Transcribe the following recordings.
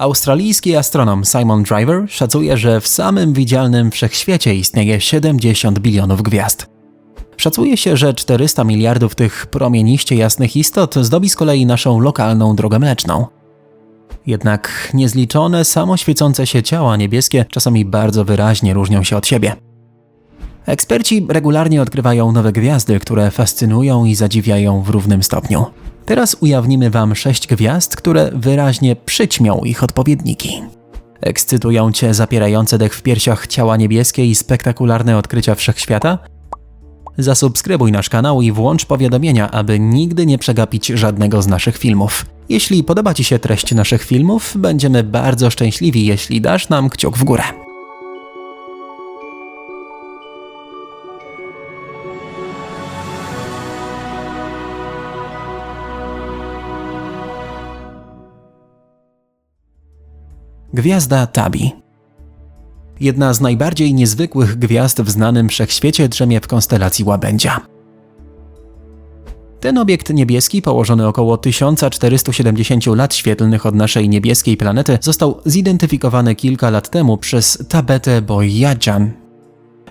Australijski astronom Simon Driver szacuje, że w samym widzialnym wszechświecie istnieje 70 bilionów gwiazd. Szacuje się, że 400 miliardów tych promieniście jasnych istot zdobi z kolei naszą lokalną drogę mleczną. Jednak niezliczone samoświecące się ciała niebieskie czasami bardzo wyraźnie różnią się od siebie. Eksperci regularnie odkrywają nowe gwiazdy, które fascynują i zadziwiają w równym stopniu. Teraz ujawnimy Wam sześć gwiazd, które wyraźnie przyćmią ich odpowiedniki. Ekscytują Cię zapierające dech w piersiach ciała niebieskie i spektakularne odkrycia wszechświata? Zasubskrybuj nasz kanał i włącz powiadomienia, aby nigdy nie przegapić żadnego z naszych filmów. Jeśli podoba Ci się treść naszych filmów, będziemy bardzo szczęśliwi, jeśli dasz nam kciuk w górę. Gwiazda Tabi. Jedna z najbardziej niezwykłych gwiazd w znanym wszechświecie drzemie w konstelacji Łabędzia. Ten obiekt niebieski, położony około 1470 lat świetlnych od naszej niebieskiej planety, został zidentyfikowany kilka lat temu przez Tabetę Boyajan.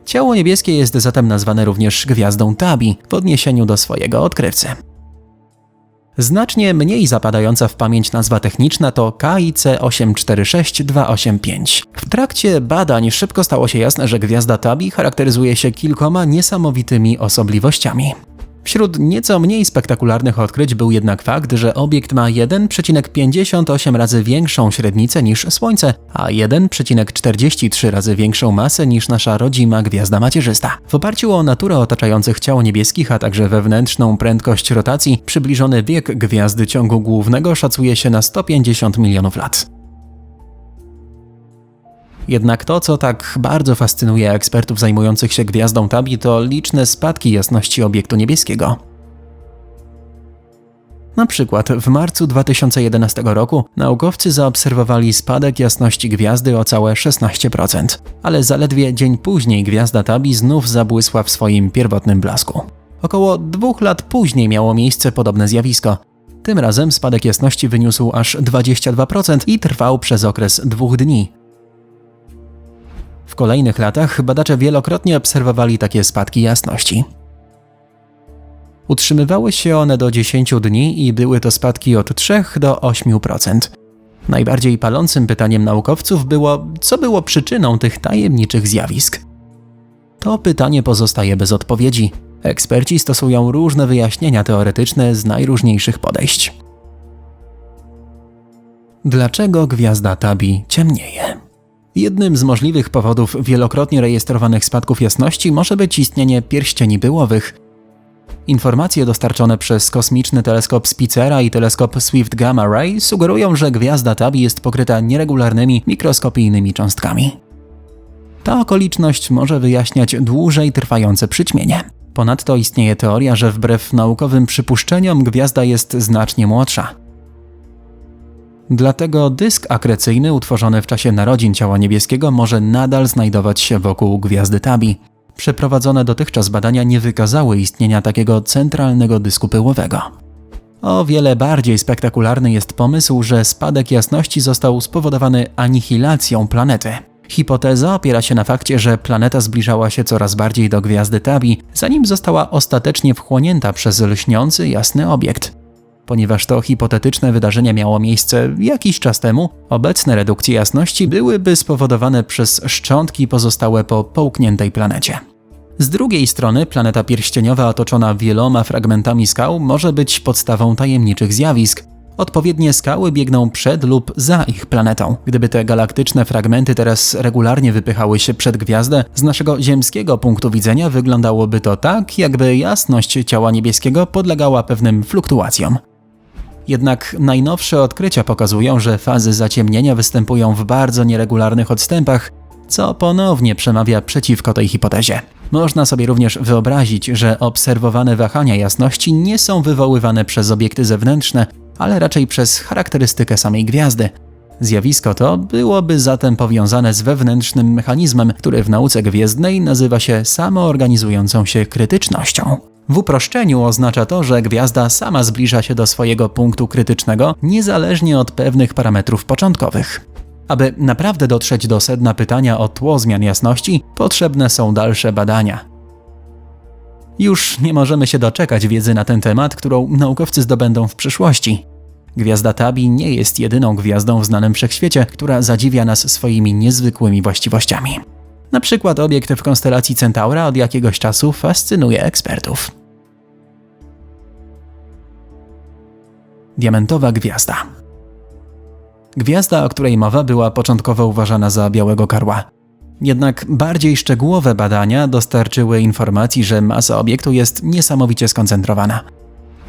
Ciało niebieskie jest zatem nazwane również gwiazdą Tabi w odniesieniu do swojego odkrywcy. Znacznie mniej zapadająca w pamięć nazwa techniczna to KIC 846285. W trakcie badań szybko stało się jasne, że gwiazda Tabi charakteryzuje się kilkoma niesamowitymi osobliwościami. Wśród nieco mniej spektakularnych odkryć był jednak fakt, że obiekt ma 1,58 razy większą średnicę niż Słońce, a 1,43 razy większą masę niż nasza rodzima gwiazda macierzysta. W oparciu o naturę otaczających ciał niebieskich, a także wewnętrzną prędkość rotacji, przybliżony wiek gwiazdy ciągu głównego szacuje się na 150 milionów lat. Jednak to, co tak bardzo fascynuje ekspertów zajmujących się gwiazdą Tabi, to liczne spadki jasności obiektu niebieskiego. Na przykład w marcu 2011 roku naukowcy zaobserwowali spadek jasności gwiazdy o całe 16%, ale zaledwie dzień później gwiazda Tabi znów zabłysła w swoim pierwotnym blasku. Około dwóch lat później miało miejsce podobne zjawisko. Tym razem spadek jasności wyniósł aż 22% i trwał przez okres dwóch dni, w kolejnych latach badacze wielokrotnie obserwowali takie spadki jasności. Utrzymywały się one do 10 dni i były to spadki od 3 do 8%. Najbardziej palącym pytaniem naukowców było, co było przyczyną tych tajemniczych zjawisk. To pytanie pozostaje bez odpowiedzi. Eksperci stosują różne wyjaśnienia teoretyczne z najróżniejszych podejść. Dlaczego gwiazda Tabi ciemnieje? Jednym z możliwych powodów wielokrotnie rejestrowanych spadków jasności może być istnienie pierścieni pyłowych. Informacje dostarczone przez kosmiczny teleskop Spitzera i teleskop Swift Gamma Ray sugerują, że gwiazda Tabi jest pokryta nieregularnymi, mikroskopijnymi cząstkami. Ta okoliczność może wyjaśniać dłużej trwające przyćmienie. Ponadto istnieje teoria, że wbrew naukowym przypuszczeniom gwiazda jest znacznie młodsza. Dlatego dysk akrecyjny utworzony w czasie narodzin ciała niebieskiego może nadal znajdować się wokół gwiazdy Tabi. Przeprowadzone dotychczas badania nie wykazały istnienia takiego centralnego dysku pyłowego. O wiele bardziej spektakularny jest pomysł, że spadek jasności został spowodowany anihilacją planety. Hipoteza opiera się na fakcie, że planeta zbliżała się coraz bardziej do gwiazdy Tabi, zanim została ostatecznie wchłonięta przez lśniący jasny obiekt. Ponieważ to hipotetyczne wydarzenie miało miejsce jakiś czas temu, obecne redukcje jasności byłyby spowodowane przez szczątki pozostałe po połkniętej planecie. Z drugiej strony, planeta pierścieniowa otoczona wieloma fragmentami skał może być podstawą tajemniczych zjawisk. Odpowiednie skały biegną przed lub za ich planetą. Gdyby te galaktyczne fragmenty teraz regularnie wypychały się przed gwiazdę, z naszego ziemskiego punktu widzenia wyglądałoby to tak, jakby jasność ciała niebieskiego podlegała pewnym fluktuacjom. Jednak najnowsze odkrycia pokazują, że fazy zaciemnienia występują w bardzo nieregularnych odstępach, co ponownie przemawia przeciwko tej hipotezie. Można sobie również wyobrazić, że obserwowane wahania jasności nie są wywoływane przez obiekty zewnętrzne, ale raczej przez charakterystykę samej gwiazdy. Zjawisko to byłoby zatem powiązane z wewnętrznym mechanizmem, który w nauce gwiezdnej nazywa się samoorganizującą się krytycznością. W uproszczeniu oznacza to, że gwiazda sama zbliża się do swojego punktu krytycznego, niezależnie od pewnych parametrów początkowych. Aby naprawdę dotrzeć do sedna pytania o tło zmian jasności, potrzebne są dalsze badania. Już nie możemy się doczekać wiedzy na ten temat, którą naukowcy zdobędą w przyszłości. Gwiazda Tabi nie jest jedyną gwiazdą w znanym wszechświecie, która zadziwia nas swoimi niezwykłymi właściwościami. Na przykład obiekt w konstelacji Centaura od jakiegoś czasu fascynuje ekspertów. Diamentowa gwiazda. Gwiazda, o której mowa, była początkowo uważana za białego karła. Jednak bardziej szczegółowe badania dostarczyły informacji, że masa obiektu jest niesamowicie skoncentrowana.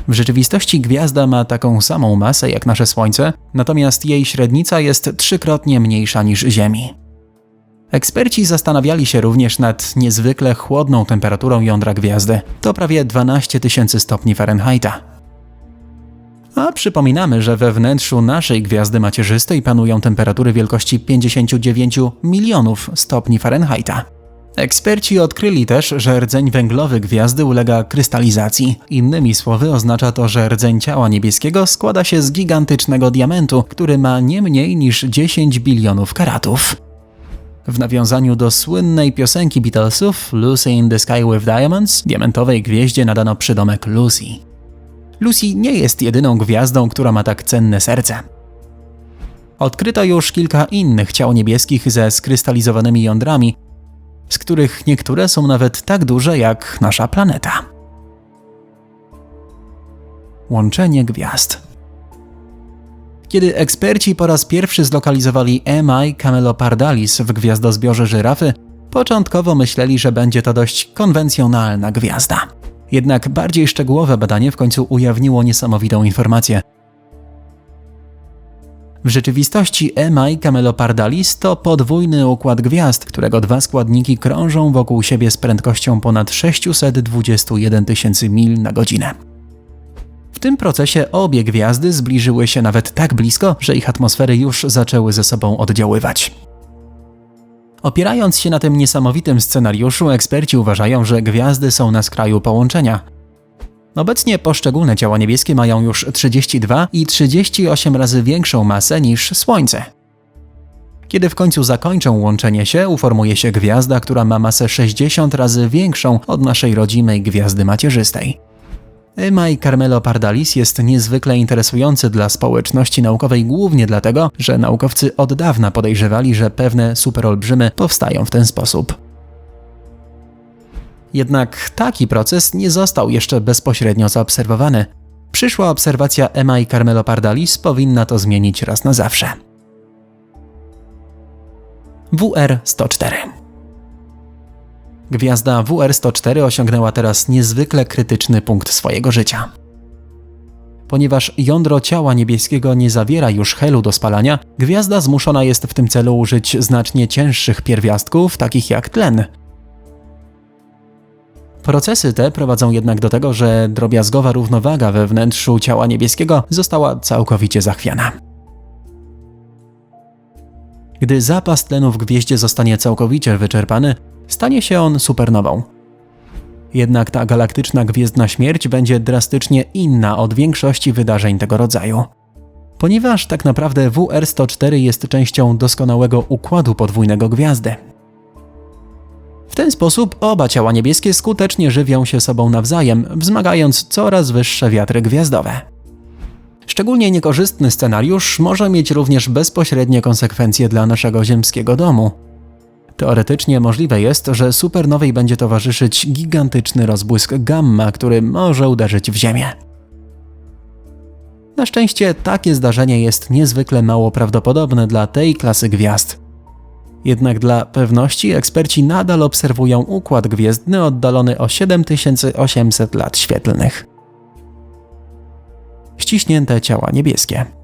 W rzeczywistości gwiazda ma taką samą masę jak nasze Słońce, natomiast jej średnica jest trzykrotnie mniejsza niż Ziemi. Eksperci zastanawiali się również nad niezwykle chłodną temperaturą jądra gwiazdy. To prawie 12 tysięcy stopni Fahrenheita. A przypominamy, że we wnętrzu naszej gwiazdy macierzystej panują temperatury wielkości 59 milionów stopni Fahrenheita. Eksperci odkryli też, że rdzeń węglowy gwiazdy ulega krystalizacji. Innymi słowy oznacza to, że rdzeń ciała niebieskiego składa się z gigantycznego diamentu, który ma nie mniej niż 10 bilionów karatów. W nawiązaniu do słynnej piosenki Beatlesów Lucy in the Sky with Diamonds, diamentowej gwieździe nadano przydomek Lucy. Lucy nie jest jedyną gwiazdą, która ma tak cenne serce. Odkryto już kilka innych ciał niebieskich ze skrystalizowanymi jądrami, z których niektóre są nawet tak duże jak nasza planeta. Łączenie gwiazd. Kiedy eksperci po raz pierwszy zlokalizowali MI camelopardalis w gwiazdozbiorze żyrafy, początkowo myśleli, że będzie to dość konwencjonalna gwiazda. Jednak bardziej szczegółowe badanie w końcu ujawniło niesamowitą informację. W rzeczywistości MI camelopardalis to podwójny układ gwiazd, którego dwa składniki krążą wokół siebie z prędkością ponad 621 tysięcy mil na godzinę. W tym procesie obie gwiazdy zbliżyły się nawet tak blisko, że ich atmosfery już zaczęły ze sobą oddziaływać. Opierając się na tym niesamowitym scenariuszu, eksperci uważają, że gwiazdy są na skraju połączenia. Obecnie poszczególne ciała niebieskie mają już 32 i 38 razy większą masę niż Słońce. Kiedy w końcu zakończą łączenie się, uformuje się gwiazda, która ma masę 60 razy większą od naszej rodzimej gwiazdy macierzystej. Emai Carmelo Pardalis jest niezwykle interesujący dla społeczności naukowej głównie dlatego, że naukowcy od dawna podejrzewali, że pewne superolbrzymy powstają w ten sposób. Jednak taki proces nie został jeszcze bezpośrednio zaobserwowany. Przyszła obserwacja Emai Carmelo Pardalis powinna to zmienić raz na zawsze. WR-104 Gwiazda WR104 osiągnęła teraz niezwykle krytyczny punkt swojego życia. Ponieważ jądro ciała niebieskiego nie zawiera już helu do spalania, gwiazda zmuszona jest w tym celu użyć znacznie cięższych pierwiastków, takich jak tlen. Procesy te prowadzą jednak do tego, że drobiazgowa równowaga we wnętrzu ciała niebieskiego została całkowicie zachwiana. Gdy zapas tlenu w gwieździe zostanie całkowicie wyczerpany, stanie się on supernową. Jednak ta galaktyczna gwiezdna śmierć będzie drastycznie inna od większości wydarzeń tego rodzaju. Ponieważ tak naprawdę WR104 jest częścią doskonałego układu podwójnego gwiazdy. W ten sposób oba ciała niebieskie skutecznie żywią się sobą nawzajem, wzmagając coraz wyższe wiatry gwiazdowe. Szczególnie niekorzystny scenariusz może mieć również bezpośrednie konsekwencje dla naszego ziemskiego domu. Teoretycznie możliwe jest, że supernowej będzie towarzyszyć gigantyczny rozbłysk gamma, który może uderzyć w Ziemię. Na szczęście takie zdarzenie jest niezwykle mało prawdopodobne dla tej klasy gwiazd. Jednak dla pewności eksperci nadal obserwują układ gwiezdny oddalony o 7800 lat świetlnych. Ściśnięte ciała niebieskie.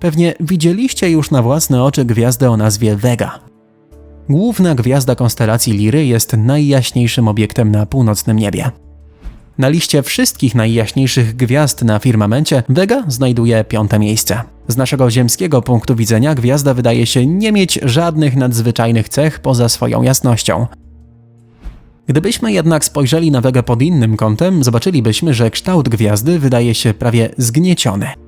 Pewnie widzieliście już na własne oczy gwiazdę o nazwie Vega. Główna gwiazda konstelacji Liry jest najjaśniejszym obiektem na północnym niebie. Na liście wszystkich najjaśniejszych gwiazd na firmamencie Vega znajduje piąte miejsce. Z naszego ziemskiego punktu widzenia gwiazda wydaje się nie mieć żadnych nadzwyczajnych cech poza swoją jasnością. Gdybyśmy jednak spojrzeli na Wegę pod innym kątem, zobaczylibyśmy, że kształt gwiazdy wydaje się prawie zgnieciony.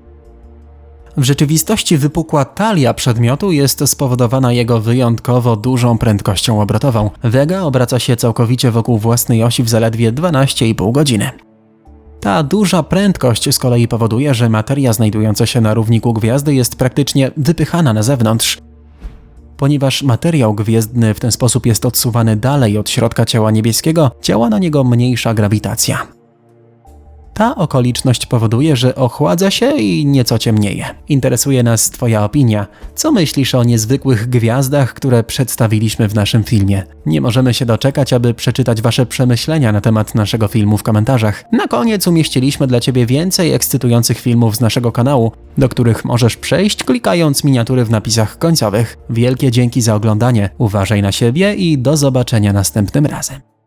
W rzeczywistości wypukła talia przedmiotu jest spowodowana jego wyjątkowo dużą prędkością obrotową. Vega obraca się całkowicie wokół własnej osi w zaledwie 12,5 godziny. Ta duża prędkość z kolei powoduje, że materia znajdująca się na równiku gwiazdy jest praktycznie wypychana na zewnątrz. Ponieważ materiał gwiezdny w ten sposób jest odsuwany dalej od środka ciała niebieskiego, działa na niego mniejsza grawitacja. Ta okoliczność powoduje, że ochładza się i nieco ciemnieje. Interesuje nas Twoja opinia. Co myślisz o niezwykłych gwiazdach, które przedstawiliśmy w naszym filmie? Nie możemy się doczekać, aby przeczytać Wasze przemyślenia na temat naszego filmu w komentarzach. Na koniec umieściliśmy dla Ciebie więcej ekscytujących filmów z naszego kanału, do których możesz przejść klikając miniatury w napisach końcowych. Wielkie dzięki za oglądanie, uważaj na siebie i do zobaczenia następnym razem.